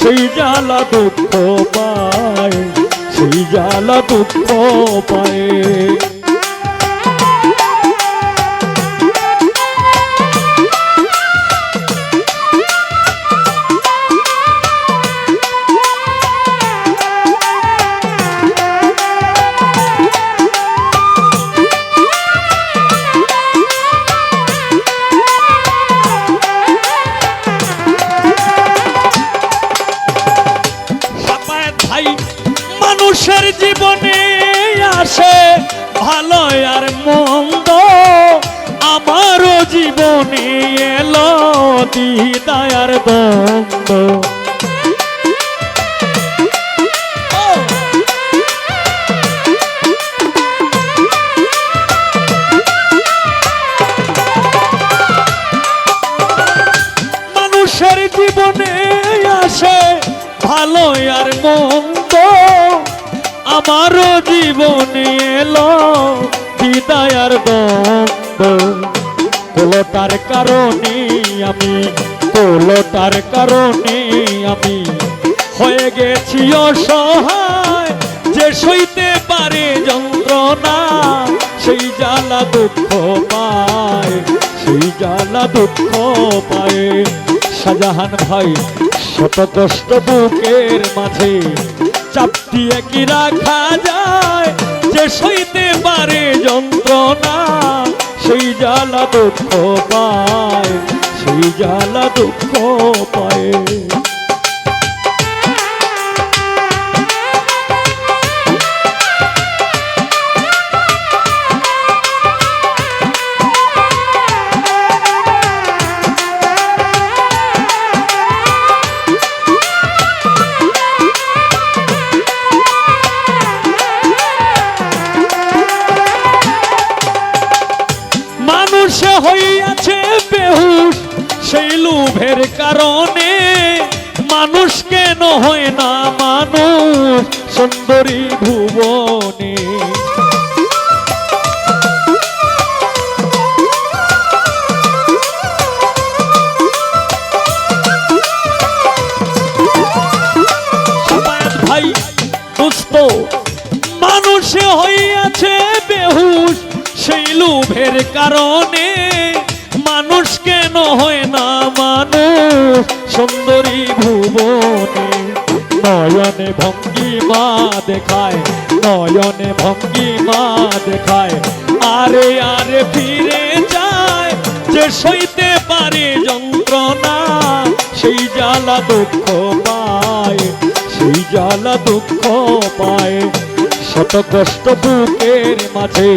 সেই জ্বালা দুঃখ পায় সেই জ্বালা দুঃখ পায়। ভাই মানুষের জীবনে আসে ভালো আর মন্দ। আমারও জীবনে এলো দিদায়ার দ্বন্দ্ব ভালো আর মন্দ। আমারও জীবনে এলো, বিদায় আর দ্বন্দ্ব কোলটার কারণে আমি কোলটার কারণে আমি। হয়ে গেছি অসহায়, যে সইতে পারে যন্ত্রণা, সেই জ্বালা দুঃখ পায়, সেই জ্বালা দুঃখ পায়। শাহজাহান ভাই শত কষ্ট বুকের মাঝে, চাপ দিয়ে কি রাখা যায়? যে সইতে পারে যন্ত্রণা, সেই জ্বালা দুঃখ পায়, সেই জ্বালা দুঃখ পায়। মানুষ কেন হয় না মানুষ? সুন্দরী ভুবনে। ভাই দুস্থ মানুষে হইয়াছে বেহুশ সেই লোভের কারণে। মানুষ কেন হয় না মানুষ? সুন্দরী ভুবনে নয়নে ভঙ্গিমা দেখায়, নয়নে ভঙ্গিমা দেখায়। আরে আরে ফিরে যায়, যে সইতে পারে যন্ত্রণা, সেই জ্বালা দুঃখ পায়, সেই জ্বালা দুঃখ পায়। শত কষ্ট বুকের মাঝে,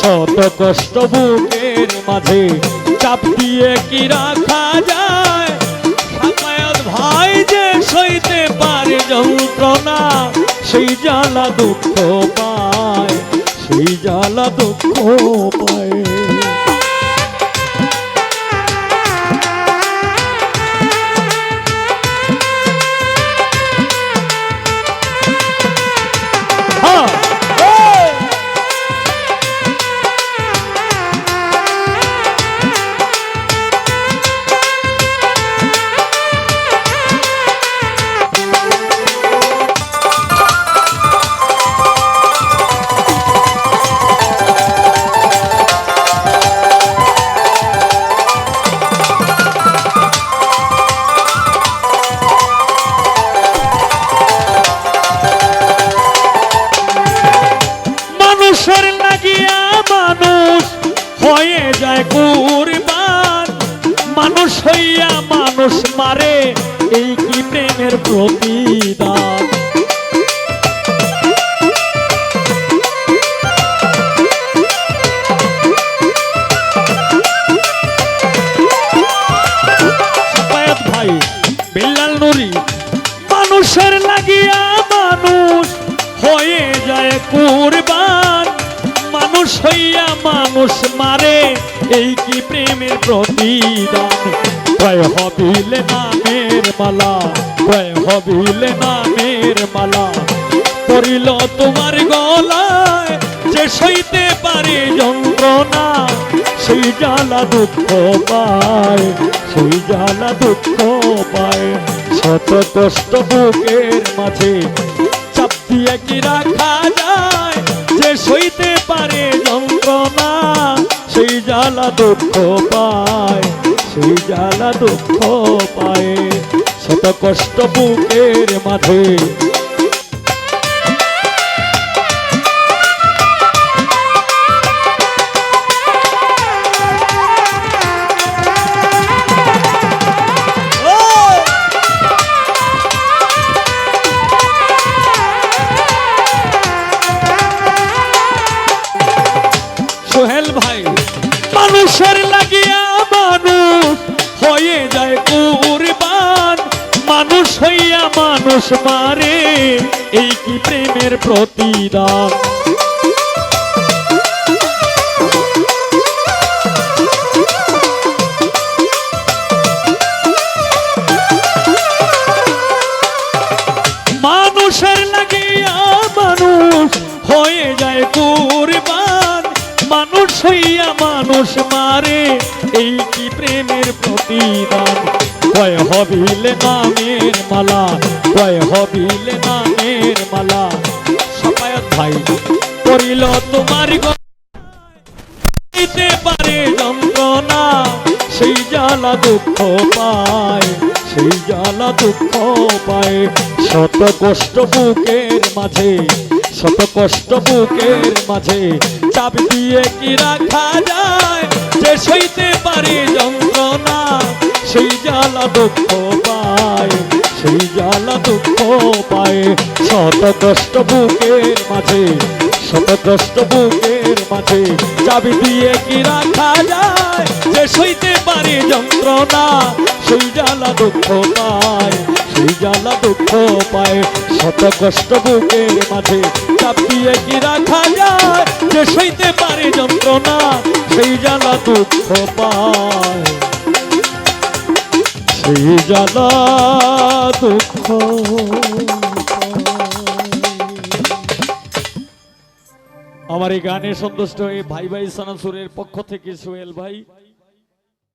শত কষ্ট বুকের মাঝে, চাপ দিয়ে কি রাখা যায়? যন্ত্রণা সেই জ্বালা দুঃখ পায় সেই জ্বালা দুঃখ মারে এই কি প্রেমের প্রতিদান? ভাই মানুষের লাগিয়া মানুষ হয়ে যায় কুরবান। মানুষ হইয়া মানুষ মারে, এই কি প্রেমের প্রতিদান? কয় হবিলে নামের মালা, কয় হবিলে নামের মালা। পড়িল তোমার গলায় যে সইতে পারে যন্ত্রণা, সেই জ্বালা দুঃখ পায়, সেই জ্বালা দুঃখ পায়। শত কষ্ট বুকের মাঝে চাপ দিয়ে রাখা যায়, যে সইতে পারে যন্ত্রণা, সেই জ্বালা দুঃখ পায়। সেই জ্বালা দুঃখ পায় শত কষ্ট বুকের মাঝে যায় কুরবান। মানুষ হইয়া মানুষ মারে, এই কি প্রেমের প্রতিদান? হয়ে যায় মানুষ হইয়া মানুষ মারে এই কি প্রেমের প্রতিদান? কয় হবিলে নামের মালা কয় হবিলে নামের মালা। সপায়ত ভাই, করিল তোমার দিতে পারে যন্ত্রণা, সেই জ্বালা দুঃখ পায়, সেই জ্বালা দুঃখ পায়। শত কষ্ট বুকের মাঝে, শত কষ্ট বুকের মাঝে, চাপ দিয়ে কি রাখা যায়? যে সইতে পারে যন্ত্রণা, সেই জ্বালা দুঃখ পায়, সেই জ্বালা দুঃখ পায়। শত কষ্ট বুকের মাঝে শত কষ্ট বুকের মাঝে চাবি দিয়ে কি রাখা যায়? যে সইতে পারে যন্ত্রণা, সেই জ্বালা দুঃখ পায়, সেই জ্বালা দুঃখ পায়। শত কষ্ট বুকের মাঝে চাপ দিয়ে কি রাখা যায়? যে সইতে পারে যন্ত্রণা, সেই জ্বালা দুঃখ পায়। সেই জ্বালা দুঃখ আমার এই গানে সন্তুষ্ট হয়ে ভাই ভাই সানাসুরের পক্ষ থেকে সোহেল ভাই